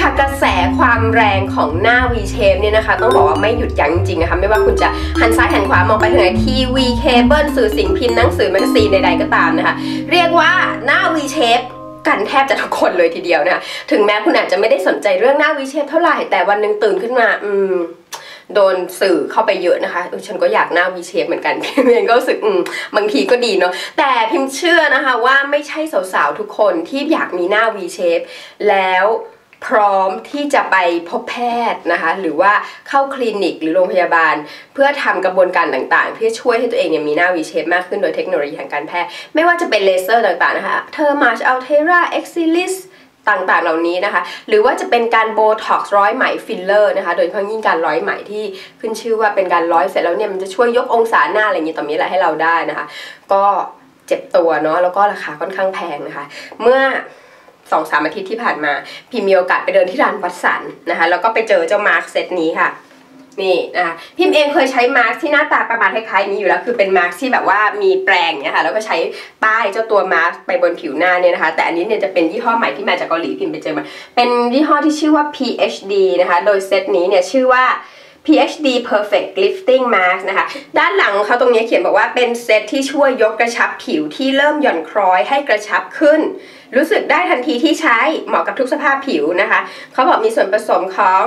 ค่ะกระแสความแรงของหน้า V shape เนี่ยนะคะต้องบอกว่าไม่หยุดยั้งจริงนะคะไม่ว่าคุณจะหันซ้ายหันขวามองไปทางไหนทีวีเคเบิลสื่อสิ่งพิมพ์หนังสือแมกกาซีนใดๆก็ตามนะคะเรียกว่าหน้า V shape กันแทบจะทุกคนเลยทีเดียวนะะถึงแม้คุณอาจจะไม่ได้สนใจเรื่องหน้า V shape เท่าไหร่แต่วันหนึ่งตื่นขึ้นมา อืมโดนสื่อเข้าไปเยอะนะคะออฉันก็อยากหน้า V shape เหมือนกันพิมเองก็รู้สึกอืมบางทีก็ดีเนาะ แต่พิมเชื่อนะคะว่าไม่ใช่สาวๆทุกคนที่อยากมีหน้า V shape แล้ว พร้อมที่จะไปพบแพทย์นะคะ หรือว่าเข้าคลินิกหรือโรงพยาบาล เพื่อทำกระบวนการต่างๆ เพื่อช่วยให้ตัวเองเนี่ยมีหน้า V shape มากขึ้นโดยเทคโนโลยีทางการแพทย์ ไม่ว่าจะเป็นเลเซอร์ต่างๆนะคะเทอร์มาชอัลเทราเอ็กซิลิสต่างๆ เหล่านี้นะคะ หรือว่าจะเป็นการโบท็อกซ์ร้อยไหมฟิลเลอร์นะคะ โดยเฉพาะยิ่งการร้อยไหมที่ขึ้นชื่อว่าเป็นการร้อยเสร็จแล้วเนี่ยมันจะช่วยยกองศาหน้าอะไรอย่างนี้ต่อมีอะไรให้เราได้นะคะ ก็เจ็บตัวเนาะแล้วก็ราคาค่อนข้างแพงนะคะ เมื่อ สองสามอาทิตย์ที่ผ่านมาพี่มีโอกาสไปเดินที่ร้านวัดสันนะคะ แล้วก็ไปเจอเจ้ามาร์คเซตนี้ค่ะนี่นะคะพิมเองเคยใช้มาร์คที่หน้าตาประมาณคล้ายๆนี้อยู่แล้วคือเป็นมาร์คที่แบบว่ามีแปรงเนี่ยค่ะแล้วก็ใช้ป้ายเจ้าตัวมาร์คไปบนผิวหน้าเนี่ยนะคะ แต่อันนี้เนี่ยจะเป็นยี่ห้อใหม่ที่มาจากเกาหลีพิมไปเจอมาเป็นยี่ห้อที่ชื่อว่า PHD นะคะ โดยเซตนี้เนี่ยชื่อว่า PHD Perfect Lifting Mask นะคะ ด้านหลังของเขาตรงนี้เขียนบอกว่าเป็นเซตที่ช่วยยกกระชับผิวที่เริ่มหย่อนคล้อยให้กระชับขึ้น รู้สึกได้ทันทีที่ใช้เหมาะกับทุกสภาพผิวนะคะเขาบอกมีส่วนผสมของ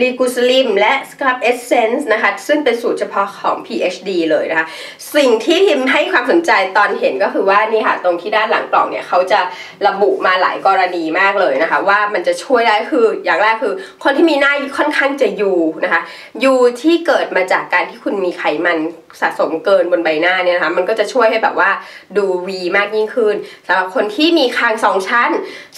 ลีกูสลิมและสครับเอเซนส์นะคะ ซึ่งเป็นสูตรเฉพาะของ PHD เลยนะคะ สิ่งที่พิมให้ความสนใจตอนเห็นก็คือว่านี่ค่ะ ตรงที่ด้านหลังกล่องเนี่ยเขาจะระบุมาหลายกรณีมากเลยนะคะ ว่ามันจะช่วยได้คืออย่างแรกคือ คนที่มีหน้าค่อนข้างจะยูนะคะยูที่เกิดมาจากการที่คุณมีไขมัน สะสมเกินบนใบหน้าเนี่ยนะคะมันก็จะช่วยให้แบบว่าดูวีมากยิ่งขึ้นสำหรับคนที่มีคางสองชั้น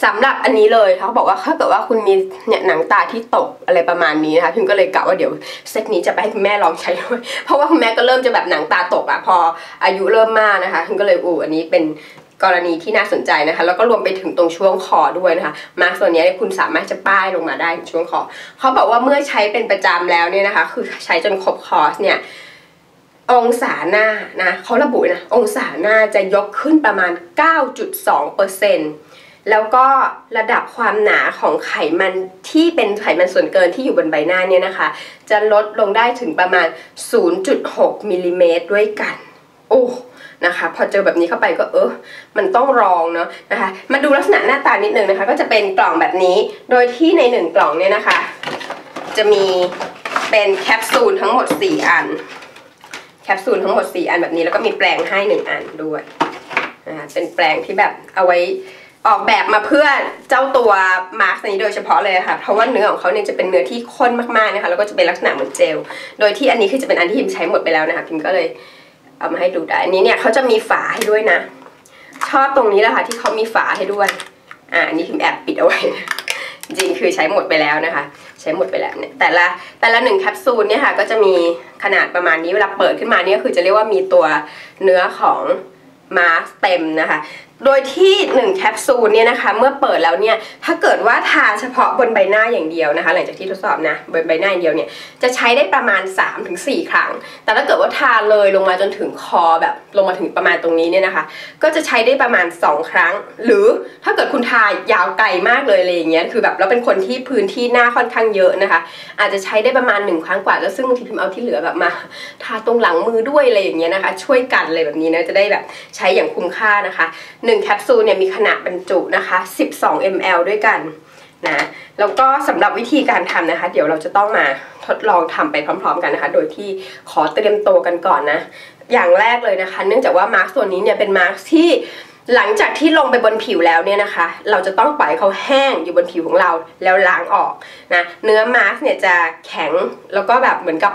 สำหรับอันนี้เลยเขาบอกว่าถ้าเกิดว่าคุณมีเนี่ยหนังตาที่ตกอะไรประมาณนี้นะคะพิมก็เลยกะว่าเดี๋ยวเซตนี้จะไปให้คุณแม่ลองใช้ด้วยเพราะว่าคุณแม่ก็เริ่มจะแบบหนังตาตกอะพออายุเริ่มมากนะคะพิมก็เลยอู้อันนี้เป็นกรณีที่น่าสนใจนะคะ แล้วก็รวมไปถึงตรงช่วงคอด้วยนะคะ มาร์กตัวนี้คุณสามารถจะป้ายลงมาได้ช่วงคอเขาบอกว่าเมื่อใช้เป็นประจำแล้วเนี่ยนะคะ คือใช้จนครบคอร์สเนี่ย องศาหน้านะเขาระบุนะองศาหน้าจะยกขึ้นประมาณ 9.2%แล้วก็ระดับความหนาของไขมันที่เป็นไขมันส่วนเกินที่อยู่บนใบหน้าเนี่ยนะคะ จะลดลงได้ถึงประมาณ 0.6มิลลิเมตรด้วยกัน โอ้นะคะพอเจอแบบนี้เข้าไปก็เออมันต้องรองเนาะนะคะมาดูลักษณะหน้าตานิดนึงนะคะ ก็จะเป็นกล่องแบบนี้ โดยที่ในหนึ่งกล่องเนี่ยนะคะ จะมีเป็นแคปซูลทั้งหมด 4 อัน แคปซูลทั้งหมด 4 อันแบบนี้ แล้วก็มีแปรงให้ 1 อันด้วยนะคะเป็นแปรงที่แบบเอาไว้ออกแบบมาเพื่อเจ้าตัวมาร์กนี้โดยเฉพาะเลยค่ะ เพราะว่าเนื้อของเขาเนี่ยจะเป็นเนื้อที่ข้นมากๆนะคะแล้วก็จะเป็นลักษณะเหมือนเจล โดยที่อันนี้คือจะเป็นอันที่พิมใช้หมดไปแล้วนะคะพิมก็เลยเอามาให้ดูได้อันนี้เนี่ยเขาจะมีฝาให้ด้วยนะ ชอบตรงนี้แหละค่ะที่เขามีฝาให้ด้วยอ่าอันนี้พิมแอบปิดเอาไว้จริงคือใช้หมดไปแล้วนะคะ ใช้หมดไปแล้วเนี่ยแต่ละแต่ละหนึ่งแคปซูลเนี่ยค่ะก็จะมีขนาดประมาณนี้เวลาเปิดขึ้นมาเนี่ยคือจะเรียกว่ามีตัวเนื้อของมาสเต็มนะคะ โดยที่ 1 แคปซูลเนี่ยนะคะ เมื่อเปิดแล้วเนี่ย ถ้าเกิดว่าทาเฉพาะบนใบหน้าอย่างเดียวนะคะ หลังจากที่ทดสอบนะบนใบหน้าอย่างเดียวเนี่ย จะใช้ได้ประมาณ 3-4 ครั้ง แต่ถ้าเกิดว่าทาเลยลงมาจนถึงคอแบบลงมาถึงประมาณตรงนี้เนี่ยนะคะ ก็จะใช้ได้ประมาณ 2 ครั้ง หรือถ้าเกิดคุณทายาวไกลมากเลยอะไรอย่างเงี้ย คือแบบเราเป็นคนที่พื้นที่หน้าค่อนข้างเยอะนะคะ อาจจะใช้ได้ประมาณ 1 ครั้งกว่า แล้วซึ่งบางทีพิมเอาที่เหลือแบบมา ทาตรงหลังมือด้วยอะไรอย่างเงี้ยนะคะ ช่วยกันเลยแบบนี้นะ จะได้แบบใช้อย่างคุ้มค่านะคะ1แคปซูลเนี่ยมีขนาดบรรจุนะคะ 12 ml ด้วยกันนะแล้วก็สำหรับวิธีการทำนะคะ เดี๋ยวเราจะต้องมาทดลองทำไปพร้อม ๆ กันนะคะ โดยที่ขอเตรียมตัวกันก่อนนะ อย่างแรกเลยนะคะ เนื่องจากว่ามาร์กตัวนี้เนี่ยเป็นมาร์กที่หลังจากที่ลงไปบนผิวแล้วเนี่ยนะคะ เราจะต้องปล่อยเขาแห้งอยู่บนผิวของเราแล้วล้างออกนะเนื้อมาร์กเนี่ยจะแข็งแล้วก็แบบเหมือนกับ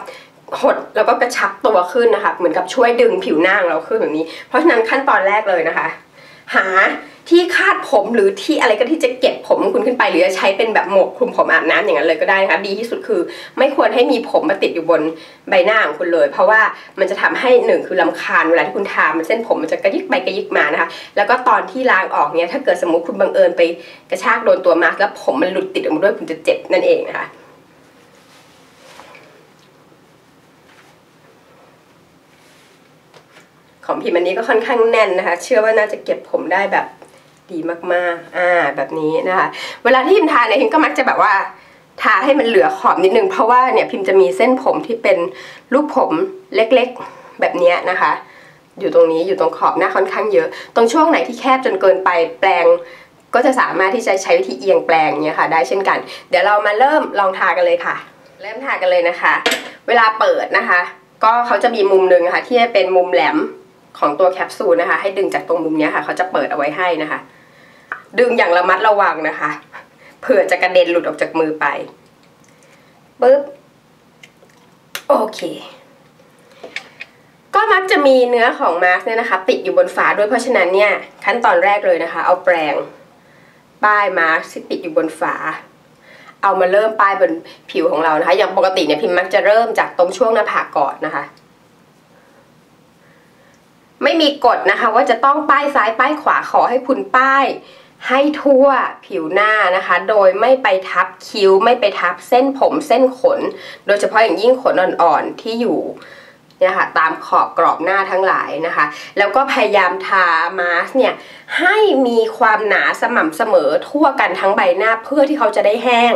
หดแล้วก็กระชับตัวขึ้นนะคะ เหมือนกับช่วยดึงผิวหน้าของเราขึ้นแบบนี้ เพราะฉะนั้นขั้นตอนแรกเลยนะคะ หาที่คาดผมหรือที่อะไรก็ที่จะเก็บผมของคุณขึ้นไป หรือจะใช้เป็นแบบหมวกคลุมผมอาบน้ำอย่างนั้นเลยก็ได้นะคะดีที่สุดคือ ไม่ควรให้มีผมมาติดอยู่บนใบหน้าของคุณเลย เพราะว่ามันจะทำให้หนึ่งคือลำคาญเวลาที่คุณทามันเส้นผมมันจะกระยิกไปกระยิกมานะคะ แล้วก็ตอนที่ล้างออกเนี่ยถ้าเกิดสมมติคุณบังเอิญไปกระชากโดนตัวมาร์กแล้วผมมันหลุดติดออกมาด้วยคุณจะเจ็บนั่นเองนะคะ ของพิมพ์อันนี้ก็ค่อนข้างแน่นนะคะ เชื่อว่าน่าจะเก็บผมได้แบบดีมากๆ อ่า แบบนี้นะคะ เวลาที่พิมทาเนี่ยพิมก็มักจะแบบว่าทาให้มันเหลือขอบนิดนึง เพราะว่าเนี่ยพิมจะมีเส้นผมที่เป็นลูกผมเล็กๆแบบนี้นะคะ อยู่ตรงนี้อยู่ตรงขอบหน้าค่อนข้างเยอะ ตรงช่วงไหนที่แคบจนเกินไปแปลง ก็จะสามารถที่จะใช้วิธีเอียงแปลงเนี่ยค่ะ ได้เช่นกัน เดี๋ยวเรามาเริ่มลองทากันเลยค่ะ เริ่มทากันเลยนะคะ เวลาเปิดนะคะ ก็เขาจะมีมุมหนึ่งค่ะ ที่จะเป็นมุมแหลม ของตัวแคปซูลนะคะ ให้ดึงจากตรงมุมนี้ค่ะเขาจะเปิดเอาไว้ให้นะคะ ดึงอย่างระมัดระวังนะคะ เผื่อจะกระเด็นหลุดออกจากมือไปปึ๊บโอเค ก็มักจะมีเนื้อของมาร์กเนี่ยนะคะ ติดอยู่บนฝาด้วยเพราะฉะนั้นเนี่ยขั้นตอนแรกเลยนะคะ เอาแปรงป้ายมาร์กที่ติดอยู่บนฝา เอามาเริ่มป้ายบนผิวของเรานะคะ อย่างปกติเนี่ยพิมพ์มักจะเริ่มจากตรงช่วงหน้าผากก่อนนะคะ ไม่มีกฎนะคะว่าจะต้องป้ายซ้ายป้ายขวาขอให้คุณป้าย ให้ทั่วผิวหน้านะคะ โดยไม่ไปทับคิ้ว ไม่ไปทับเส้นผมเส้นขน โดยเฉพาะอย่างยิ่งขนอ่อนๆที่อยู่เนี่ยค่ะตามขอบกรอบหน้าทั้งหลายนะคะ แล้วก็พยายามทามาสเนี่ยให้มีความหนาสม่ำเสมอทั่วกันทั้งใบหน้าเพื่อที่เขาจะได้แห้ง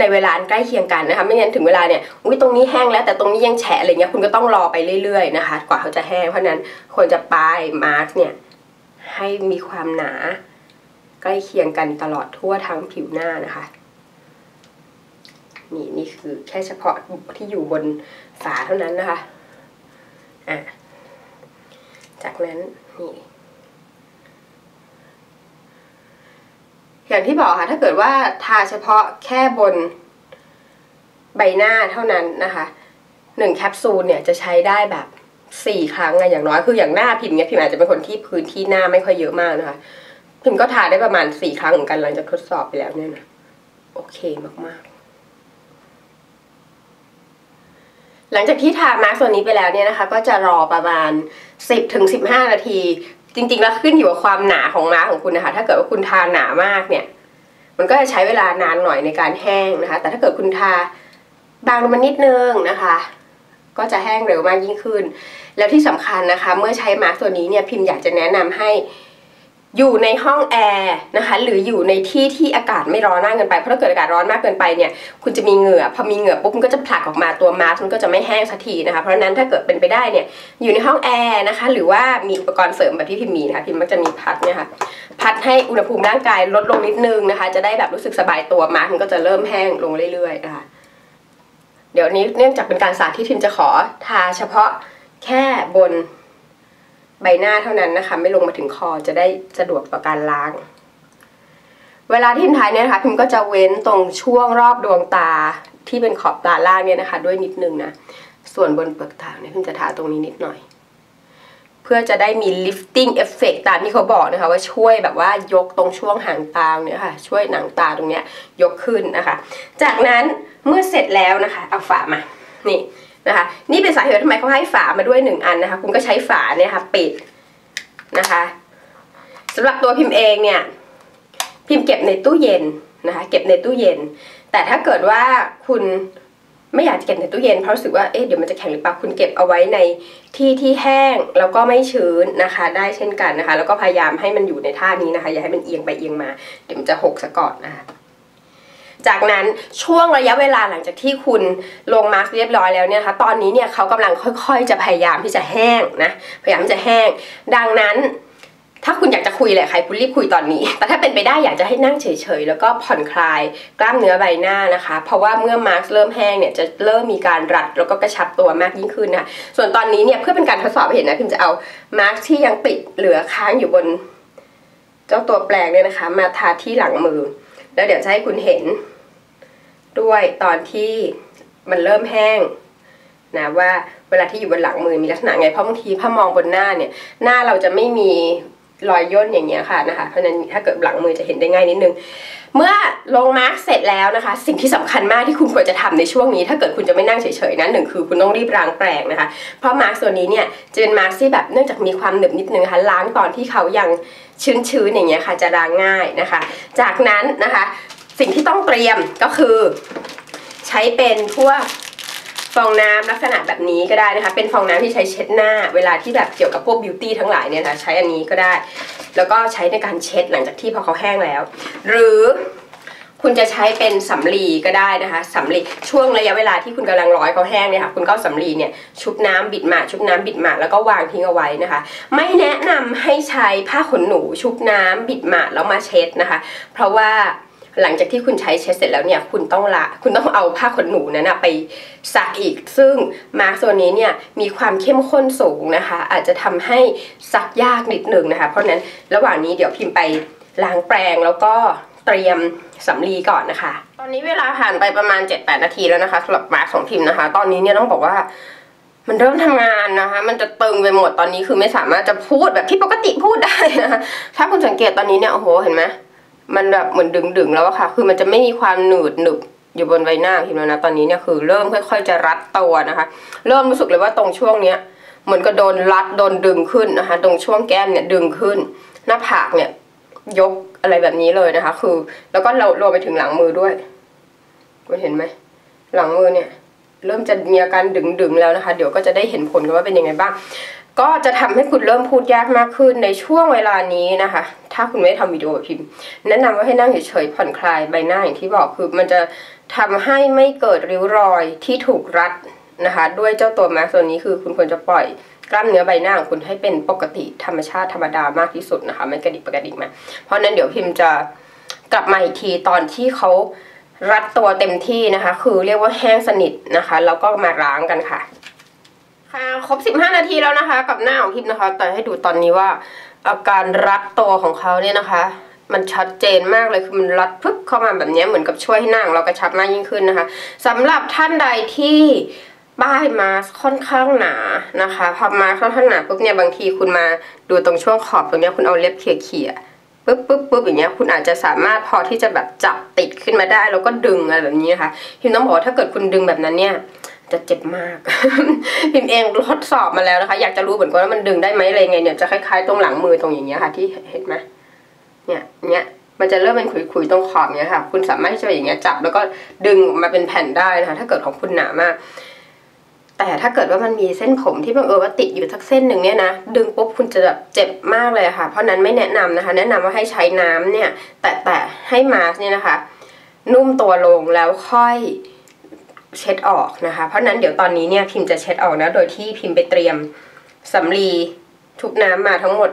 ในเวลาใกล้เคียงกันนะคะไม่งั้นถึงเวลาเนี่ยอุ้ยตรงนี้แห้งแล้วแต่ตรงนี้ยังแฉะอะไรเงี้ยคุณก็ต้องรอไปเรื่อยๆนะคะ กว่าเขาจะแห้งเพราะนั้นควรจะป้ายมาสเนี่ยให้มีความหนา ใกล้เคียงกันตลอดทั่วทั้งผิวหน้านะคะนี่นี่คือแค่เฉพาะที่อยู่บนฝาเท่านั้นนะคะอะจากนั้นนี่ อย่างที่บอกค่ะถ้าเกิดว่าทาเฉพาะแค่บนใบหน้าเท่านั้นนะคะหนึ่งแคปซูลเนี่ยจะใช้ได้แบบสี่ครั้งอะอย่างน้อยคืออย่างหน้าพิมพ์เนี่ยพิมอาจจะเป็นคนที่พื้นที่หน้าไม่ค่อยเยอะมากนะคะ พิมก็ทาได้ประมาณสี่ครั้งเหมือนกันหลังจากทดสอบไปแล้วเนี่ยนะโอเคมากๆ หลังจากที่ทามาร์กส่วนนี้ไปแล้วเนี่ยนะคะ ก็จะรอประมาณสิบถึงสิบห้านาที จริงๆแล้วขึ้นอยู่กับความหนาของมาร์กของคุณนะคะ ถ้าเกิดว่าคุณทาหนามากเนี่ย มันก็จะใช้เวลานานหน่อยในการแห้งนะคะ แต่ถ้าเกิดคุณทาบางลงมานิดนึงนะคะ ก็จะแห้งเร็วมากยิ่งขึ้น แล้วที่สำคัญนะคะ เมื่อใช้มาร์กตัวนี้เนี่ยพิมพ์อยากจะแนะนำให้ อยู่ในห้องแอร์นะคะหรืออยู่ในที่ที่อากาศไม่ร้อนมากเกินไปเพราะถ้าเกิดอากาศร้อนมากเกินไปเนี่ยคุณจะมีเหงื่อพอมีเหงื่อปุ๊บมันก็จะผลักออกมาตัวมาสก์มันก็จะไม่แห้งสักทีนะคะเพราะนั้นถ้าเกิดเป็นไปได้เนี่ยอยู่ในห้องแอร์นะคะหรือว่ามีอุปกรณ์เสริมแบบที่พิมมีนะคะพิมมักจะมีพัดเนี่ยค่ะพัดให้อุณหภูมิร่างกายลดลงนิดนึงนะคะ จะได้แบบรู้สึกสบายตัวมาสก์มันก็จะเริ่มแห้งลงเรื่อยๆนะคะเดี๋ยวนี้เนื่องจากเป็นการสาธิตพิมจะขอทาเฉพาะแค่บน ใบหน้าเท่านั้นนะคะ ไม่ลงมาถึงคอจะได้สะดวกต่อการล้าง เวลาที่พิมทายเนี่ยนะคะพิมก็จะเว้นตรงช่วงรอบดวงตาที่เป็นขอบตาล่างเนี่ยนะคะ ด้วยนิดนึงนะส่วนบนเปลือกตาเนี่ยพิมจะทาตรงนี้นิดหน่อย เพื่อจะได้มี lifting effect ตามที่เขาบอกนะคะ ว่าช่วยแบบว่ายกตรงช่วงหางตาเนี่ยค่ะ ช่วยหนังตาตรงเนี้ยยกขึ้นนะคะ จากนั้นเมื่อเสร็จแล้วนะคะ เอาฝามานี่ นะคะ นี่เป็นสาเหตุทำไมเขาให้ฝามาด้วยหนึ่งอันนะคะ คุณก็ใช้ฝาเนี่ยค่ะปิดนะคะสำหรับตัวพิมพ์เองเนี่ย พิมพ์เก็บในตู้เย็นนะคะ เก็บในตู้เย็น แต่ถ้าเกิดว่าคุณไม่อยากจะเก็บในตู้เย็นเพราะรู้สึกว่าเอ๊ะเดี๋ยวมันจะแข็งหรือเปล่าคุณเก็บเอาไว้ในที่ที่แห้งแล้วก็ไม่ชื้นนะคะ ได้เช่นกันนะคะ แล้วก็พยายามให้มันอยู่ในท่านี้นะคะ อย่าให้มันเอียงไปเอียงมา เดี๋ยวมันจะหกซะก่อนนะคะ จากนั้นช่วงระยะเวลาหลังจากที่คุณลงมาร์กเรียบร้อยแล้วเนี่ยคะตอนนี้เนี่ยเขากำลังค่อยๆ จะพยายามที่จะแห้งนะพยายามจะแห้ง ดังนั้นถ้าคุณอยากจะคุยแหละใครคุณรีบคุยตอนนี้ แต่ถ้าเป็นไปได้อยากจะให้นั่งเฉยๆ แล้วก็ผ่อนคลายกล้ามเนื้อใบหน้านะคะ เพราะว่าเมื่อมาร์กเริ่มแห้งเนี่ยจะเริ่มมีการรัดแล้วก็กระชับตัวมากยิ่งขึ้นนะส่วนตอนนี้เนี่ยเพื่อเป็นการทดสอบเห็นนะพิมจะเอามาร์กที่ยังปิดเหลือค้างอยู่บน เจ้าตัวแปลงเนี่ยนะคะ มาทาที่หลังมือ แล้วเดี๋ยวจะให้คุณเห็น ด้วยตอนที่มันเริ่มแห้งนะว่าเวลาที่อยู่บนหลังมือมีลักษณะไงเพราะบางทีผ้ามองบนหน้าเนี่ย หน้าเราจะไม่มี รอยย่นอย่างเงี้ยค่ะนะคะเพราะนั้นถ้าเกิดหลังมือจะเห็นได้ง่ายนิดนึง เมื่อลงมาร์กเสร็จแล้วนะคะ สิ่งที่สำคัญมากที่คุณควรจะทำในช่วงนี้ ถ้าเกิดคุณจะไม่นั่งเฉยๆนะหนึ่งคือคุณต้องรีบล้างแปรงนะคะ เพราะมาร์กส่วนนี้เนี่ยจะเป็นมาร์กที่แบบเนื่องจากมีความหนึบนิดนึงนะคะล้างตอนที่เขายังชื้นๆอย่างเงี้ยค่ะจะล้างง่ายนะคะ จากนั้นนะคะ สิ่งที่ต้องเตรียมก็คือ ใช้เป็นพวก องน้ำลักษณะแบบนี้ก็ได้นะคะ เป็นฟองน้ำที่ใช้เช็ดหน้า เวลาที่แบบเกี่ยวกับพวกบิวตี้ทั้งหลายเนี่ยนะใช้อันนี้ก็ได้ แล้วก็ใช้ในการเช็ดหลังจากที่พอเขาแห้งแล้ว หรือคุณจะใช้เป็นสำลีก็ได้นะคะสำลีช่วงระยะเวลาที่คุณกำลังร้อยเขาแห้งเนี่ยค่ะคุณก็สำลีเนี่ยชุบน้ำบิดหมาชุบน้ำบิดหมาแล้วก็วางทิ้งเอาไว้นะคะ ไม่แนะนำให้ใช้ผ้าขนหนูชุบน้ำบิดหมาแล้วมาเช็ดนะคะ เพราะว่า หลังจากที่คุณใช้เช็ดเสร็จแล้วเนี่ยคุณต้องละคุณต้องเอาผ้าขนหนูนั้นไปซักอีก ซึ่งมาร์กตัวนี้เนี่ยมีความเข้มข้นสูงนะคะ อาจจะทำให้ซักยากนิดหนึ่งนะคะ เพราะนั้นระหว่างนี้เดี๋ยวพิมพ์ไปล้างแปรงแล้วก็เตรียมสำลีก่อนนะคะ ตอนนี้เวลาผ่านไปประมาณ 7-8 นาทีแล้วนะคะสำหรับมาร์กของพิมพ์นะคะ ตอนนี้เนี่ยต้องบอกว่ามันเริ่มทำงานนะคะ มันจะตึงไปหมดตอนนี้คือไม่สามารถจะพูดแบบที่ปกติพูดได้นะคะ ถ้าคุณสังเกตตอนนี้เนี่ยโอ้โหเห็นไหม มันแบบเหมือนดึงๆแล้วอะค่ะ คือมันจะไม่มีความหนืดหนึบอยู่บนใบหน้าพิมพ์แล้วนะตอนนี้เนี่ยคือเริ่มค่อย ๆ จะรัดตัวนะคะ เริ่มรู้สึกเลยว่าตรงช่วงเนี้ยเหมือนกับโดนรัดโดนดึงขึ้นนะคะ ตรงช่วงแก้มเนี่ยดึงขึ้น หน้าผากเนี่ยยกอะไรแบบนี้เลยนะคะ คือ แล้วก็เรารวมไปถึงหลังมือด้วยคุณเห็นไหมหลังมือเนี่ย เริ่มจะมีอาการดึงๆแล้วนะคะ เดี๋ยวก็จะได้เห็นผลกันว่าเป็นยังไงบ้าง ก็จะทำให้คุณเริ่มพูดยากมากขึ้นในช่วงเวลานี้นะคะ ถ้าคุณไม่ทำวิดีโอพิมพ์ แนะนำว่าให้นั่งเฉยๆผ่อนคลายใบหน้าอย่างที่บอกคือมันจะทำให้ไม่เกิดริ้วรอยที่ถูกรัดนะคะ ด้วยเจ้าตัวมาร์กตัวนี้คือคุณควรจะปล่อยกล้ามเนื้อใบหน้าของคุณให้เป็นปกติธรรมชาติธรรมดามากที่สุดนะคะ ไม่กระดิกกระดิกมาเพราะนั้นเดี๋ยวพิมพ์จะกลับมาอีกทีตอนที่เขารัดตัวเต็มที่นะคะ คือเรียกว่าแห้งสนิทนะคะ แล้วก็มาล้างกันค่ะ ค่ะครบ 15 นาทีแล้วนะคะ กับหน้าของพิมนะคะ แต่ให้ดูตอนนี้ว่าอาการรัดตัวของเขาเนี่ยนะคะ มันชัดเจนมากเลยคือมันรัดพึบเข้ามาแบบนี้เหมือนกับช่วยให้หน้าของเรากระชับมากยิ่งขึ้นนะคะสำหรับท่านใดที่ป้ายมาค่อนข้างหนานะคะพอมาค่อนข้างหนาปุ๊บเนี่ยบางทีคุณมาดูตรงช่วงขอบตรงนี้คุณเอาเล็บเขี่ยๆปุ๊บปุ๊บปุ๊บอย่างเงี้ยคุณอาจจะสามารถพอที่จะแบบจับติดขึ้นมาได้ แล้วก็ดึงอะไรแบบนี้นะคะพิมต้องบอกว่าถ้าเกิดคุณดึงแบบนั้นเนี่ย จะเจ็บมาก พิมเองทดสอบมาแล้วนะคะ อยากจะรู้เหมือนกันว่ามันดึงได้ไหมอะไรไงเนี่ยจะคล้ายๆตรงหลังมือตรงอย่างเงี้ยค่ะ ที่เห็นไหมเนี่ยเนี้ยมันจะเริ่มเป็นขุยๆตรงขอบเนี้ยค่ะ คุณสามารถที่จะอย่างเงี้ยจับแล้วก็ดึงมาเป็นแผ่นได้นะคะ ถ้าเกิดของคุณหนามาก แต่ถ้าเกิดว่ามันมีเส้นผมที่บังเอิญว่าติดอยู่สักเส้นหนึ่งเนี่ยนะดึงปุ๊บคุณจะแบบเจ็บมากเลยค่ะ เพราะนั้นไม่แนะนำนะคะ แนะนำว่าให้ใช้น้ำเนี่ย แต่แต่ให้มาสเนี่ยนะคะ นุ่มตัวลงแล้วค่อย เช็ดออกนะคะ เพราะนั้นเดี๋ยวตอนนี้เนี่ยพิมจะเช็ดออกนะโดยที่พิมไปเตรียมสำลีทุกน้ำมาทั้งหมด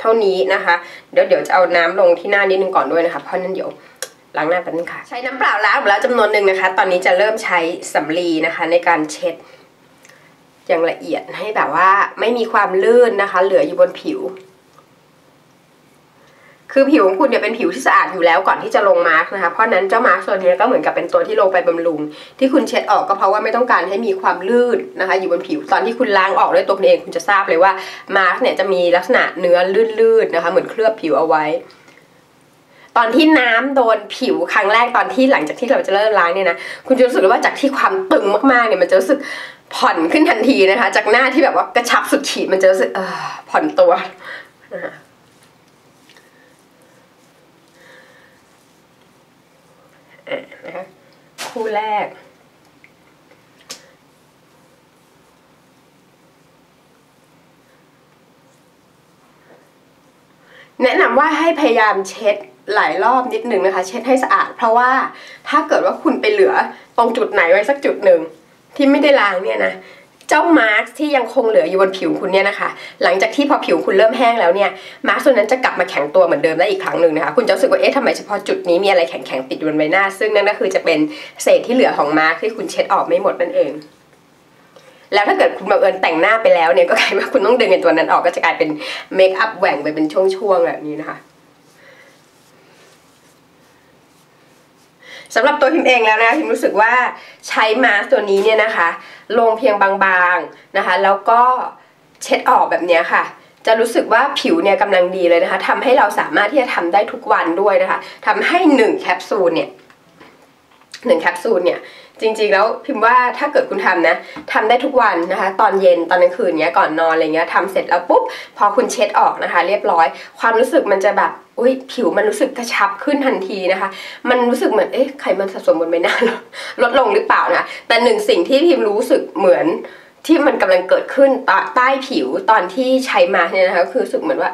เท่านี้นะคะ เดี๋ยวเดี๋ยวจะเอาน้ำลงที่หน้านิดนึงก่อนด้วยนะคะ เพราะนั้นเดี๋ยวล้างหน้าแป๊บนึงค่ะ ใช้น้ำเปล่าล้างแล้วจำนวนหนึ่งนะคะ ตอนนี้จะเริ่มใช้สำลีนะคะ ในการเช็ดอย่างละเอียดให้แบบว่าไม่มีความลื่นนะคะ เหลืออยู่บนผิว คือผิวของคุณเนี่ยเป็นผิวที่สะอาดอยู่แล้วก่อนที่จะลงมาร์กนะคะ เพราะนั้นเจ้ามาร์กตัวนี้ก็เหมือนกับเป็นตัวที่ลงไปบำรุง ที่คุณเช็ดออกก็เพราะว่าไม่ต้องการให้มีความลื่นนะคะ อยู่บนผิวตอนที่คุณล้างออกด้วยตัวคุณเองคุณจะทราบเลยว่ามาร์กเนี่ยจะมีลักษณะเนื้อลื่นๆนะคะ เหมือนเคลือบผิวเอาไว้ ตอนที่น้ำโดนผิวครั้งแรกตอนที่หลังจากที่เราจะเริ่มล้างเนี่ยนะคุณจะรู้สึกเลยว่าจากที่ความตึงมากๆเนี่ยมันจะรู้สึกผ่อนขึ้นทันทีนะคะ จากหน้าที่แบบว่ากระชับสุดขีดมันจะรู้สึกเออผ่อนตัวนะคะ นะคะคู่แรก แนะนำว่าให้พยายามเช็ดหลายรอบนิดหนึ่งนะคะ เช็ดให้สะอาด เพราะว่าถ้าเกิดว่าคุณไปเหลือตรงจุดไหนไว้สักจุดหนึ่งที่ไม่ได้ล้างเนี่ยนะ เจ้ามาร์กที่ยังคงเหลืออยู่บนผิวคุณเนี่ยนะคะ หลังจากที่พอผิวคุณเริ่มแห้งแล้วเนี่ยมาร์กส่วนนั้นจะกลับมาแข็งตัวเหมือนเดิมได้อีกครั้งหนึ่งนะคะคุณจะรู้สึกว่าเอ๊ะทำไมเฉพาะจุดนี้มีอะไรแข็งๆติดอยู่บนใบหน้า ซึ่งนั่นก็คือจะเป็นเศษที่เหลือของมาร์กที่คุณเช็ดออกไม่หมดนั่นเอง แล้วถ้าเกิดคุณบังเอิญแต่งหน้าไปแล้วเนี่ยก็กลายว่าคุณต้องดึงไอ้ตัวนั้นออกก็จะกลายเป็นเมคอัพแหว่งไปเป็นช่วงๆแบบนี้นะคะสำหรับตัวพิมเองแล้วนะพิมรู้สึกว่าใช้มาสตัวนี้เนี่ยนะคะ ลงเพียงบางๆนะคะ แล้วก็เช็ดออกแบบนี้ค่ะ จะรู้สึกว่าผิวเนี่ยกำลังดีเลยนะคะทำให้เราสามารถที่จะทำได้ทุกวันด้วยนะคะทำให้หนึ่งแคปซูลเนี่ยหนึ่งแคปซูลเนี่ยจริงๆแล้วพิมพ์ว่าถ้าเกิดคุณทำนะทำได้ทุกวันนะคะ ตอนเย็นตอนกลางคืนเนี้ยก่อนนอนอะไรเงี้ยทำเสร็จแล้วปุ๊บพอคุณเช็ดออกนะคะ เรียบร้อย ความรู้สึกมันจะแบบ อุ้ยผิวมันรู้สึกกระชับขึ้นทันทีนะคะ มันรู้สึกเหมือนเอ๊ะไขมันสะสมบนใบหน้าลดลงหรือเปล่านะแต่หนึ่งสิ่งที่พิมรู้สึกเหมือนที่มันกำลังเกิดขึ้นใต้ผิวตอนที่ใช้มาเนี่ยนะคะคือรู้สึกเหมือนว่า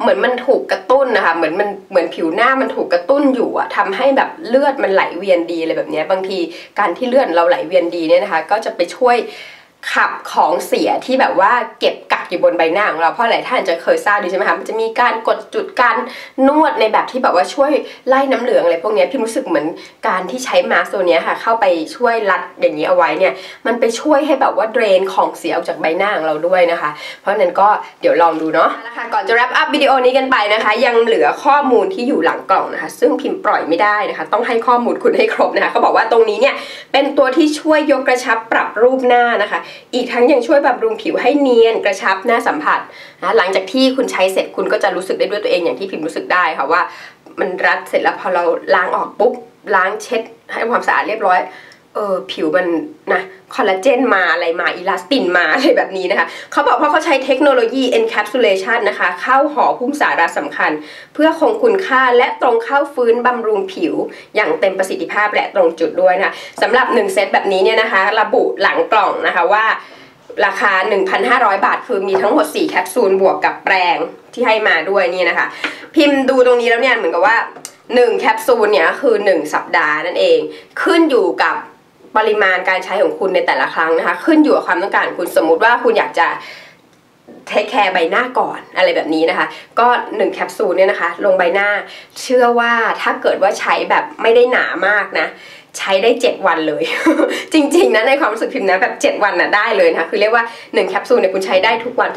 เหมือนมันถูกกระตุ้นนะคะ เหมือนมันเหมือนผิวหน้ามันถูกกระตุ้นอยู่อะทำให้แบบเลือดมันไหลเวียนดีอะไรแบบนี้บางทีการที่เลือดเราไหลเวียนดีเนี่ยนะคะ ก็จะไปช่วยขับของเสียที่แบบว่าเก็บกัก อยู่บนใบหน้าของเราเพราะหลายท่านจะเคยทราบดีใช่ไหมคะมันจะมีการกดจุดการนวดในแบบที่แบบว่าช่วยไล่น้ำเหลืองอะไรพวกนี้พี่รู้สึกเหมือนการที่ใช้มาสตัวนี้ค่ะ เข้าไปช่วยรัดอย่างนี้เอาไว้เนี่ยมันไปช่วยให้แบบว่าเดรนของเสียออกจากใบหน้าของเราด้วยนะคะ เพราะนั้นก็เดี๋ยวลองดูเนาะนะคะก่อนจะ wrap up วิดีโอนี้กันไปนะคะ ยังเหลือข้อมูลที่อยู่หลังกล่องนะคะ ซึ่งพิมพ์ปล่อยไม่ได้นะคะ ต้องให้ข้อมูลคุณให้ครบนะคะเขาบอกว่าตรงนี้เนี่ยเป็นตัวที่ช่วยยกกระชับปรับรูปหน้านะคะ อีกทั้งยังช่วยบำรุงผิวให้เนียนกระชับหน้าสัมผัสนะหลังจากที่คุณใช้เสร็จคุณก็จะรู้สึกได้ด้วยตัวเองอย่างที่พิมรู้สึกได้ค่ะว่า มันรัดเสร็จแล้วพอเราล้างออกปุ๊บล้างเช็ดให้ความสะอาดเรียบร้อยเออผิวมันนะคอลลาเจนมาอะไรมาอิลาสตินมาอะไรแบบนี้นะคะเขาบอกเพราะเขาใช้เทคโนโลยี encapsulation นะคะ เข้าห่อหุ้มสาระสำคัญ เพื่อคงคุณค่าและตรงเข้าฟื้นบำรุงผิว อย่างเต็มประสิทธิภาพและตรงจุดด้วยนะคะสำหรับ 1 เซตแบบนี้เนี่ยนะคะ ระบุหลังกล่องนะคะว่า ราคา 1,500 บาท คือมีทั้งหมด 4 แคปซูลบวกกับแปรงที่ให้มาด้วยนี่นะคะ พิมพ์ดูตรงนี้แล้วเนี่ยเหมือนกับว่า 1 แคปซูลเนี่ยคือ 1 สัปดาห์นั่นเอง ขึ้นอยู่กับปริมาณการใช้ของคุณในแต่ละครั้งนะคะ ขึ้นอยู่กับความต้องการคุณสมมุติว่าคุณอยากจะเทคแคร์ใบหน้าก่อนอะไรแบบนี้นะคะ ก็1แคปซูลเนี่ยนะคะ ลงใบหน้าเชื่อว่าถ้าเกิดว่าใช้แบบไม่ได้หนามากนะ ใช้ได้ 7 วันเลย จริงๆนะในความรู้สึกพิมพ์นะแบบ 7 วันนะได้เลยนะคะคือเรียกว่า 1 แคปซูลเนี่ยคุณใช้ได้ทุกวัน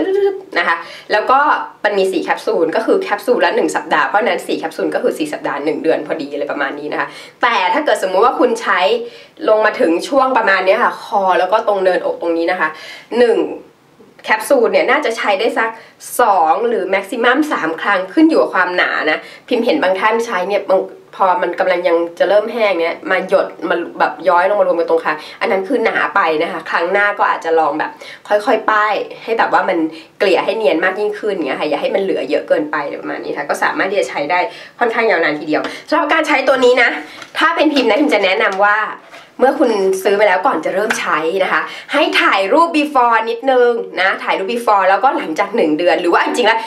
นะคะแล้วก็มันมี 4 แคปซูลก็คือแคปซูลละ 1 สัปดาห์เพราะนั้น 4 แคปซูลก็คือ 4 สัปดาห์ 1 เดือนพอดีอะไรประมาณนี้นะคะแต่ถ้าเกิดสมมุติว่าคุณใช้ลงมาถึงช่วงประมาณนี้ค่ะคอแล้วก็ตรงเนินอกตรงนี้นะคะ 1แคปซูลเนี่ยน่าจะใช้ได้สัก 2 หรือแม็กซิมัม3 ครั้งขึ้นอยู่กับความหนานะ พิมพ์เห็นบางท่านใช้เนี่ยบาง อมันกำลังยังจะเริ่มแห้งเนี้ยมาหยดมาแบบย้อยลงมารวมกันตรงคางอันนั้นคือหนาไปนะคะ ครั้งหน้าก็อาจจะลองแบบ ค่อยๆ ป้าย ให้แบบว่ามันเกลี่ยให้เนียนมากยิ่งขึ้นเงี้ยค่ะอย่าให้มันเหลือเยอะเกินไปประมาณนี้ค่ะก็สามารถที่จะใช้ได้ค่อนข้างยาวนานทีเดียวสำหรับการใช้ตัวนี้นะ ถ้าเป็นพิมพ์นะพิมจะแนะนำว่าเมื่อคุณซื้อไปแล้วก่อนจะเริ่มใช้นะคะ ให้ถ่ายรูป before นิดนึงนะถ่ายรูป before แล้วก็หลังจาก 1 เดือน หรือว่าจริงๆแล้ว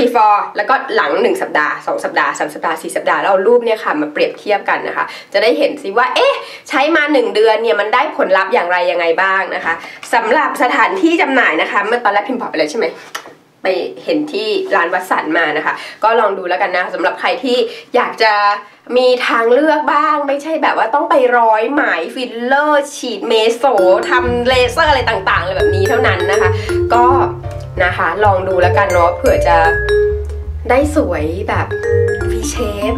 before แล้วก็หลัง 1 สัปดาห์ 2 สัปดาห์ 3 สัปดาห์ 4 สัปดาห์แล้วเอารูปเนี่ยค่ะมาเปรียบเทียบกันนะคะ จะได้เห็นสิว่า เอ๊ะ ใช้มา 1 เดือนเนี่ยมันได้ผลลัพธ์อย่างไรยังไงบ้างนะคะสำหรับสถานที่จำหน่ายนะคะ เมื่อตอนแรกพิมพ์บอกไปเลยใช่ไหมไปเห็นที่ร้านวัดสันมานะคะ ก็ลองดูแล้วกันนะสำหรับใครที่อยากจะมีทางเลือกบ้าง ไม่ใช่แบบว่าต้องไปร้อยไหมฟิลเลอร์ ฉีดเมโซทำเลเซอร์อะไรต่างๆอะไรแบบนี้เท่านั้นนะคะ ก็ นะคะ ลองดูแล้วกันเนาะเผื่อจะได้สวยแบบวีเชฟ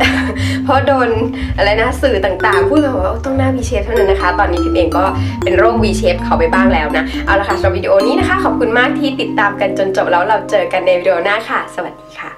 เพราะโดนอะไรนะสื่อต่างๆ พูดแบบว่าต้องหน้าวีเชฟเท่านั้นนะคะ ตอนนี้พิมเองก็เป็นโรควีเชฟเขาไปบ้างแล้วนะ เอาละค่ะสำหรับวิดีโอนี้นะคะ ขอบคุณมากที่ติดตามกันจนจบแล้วเราเจอกันในวิดีโอหน้าค่ะ สวัสดีค่ะ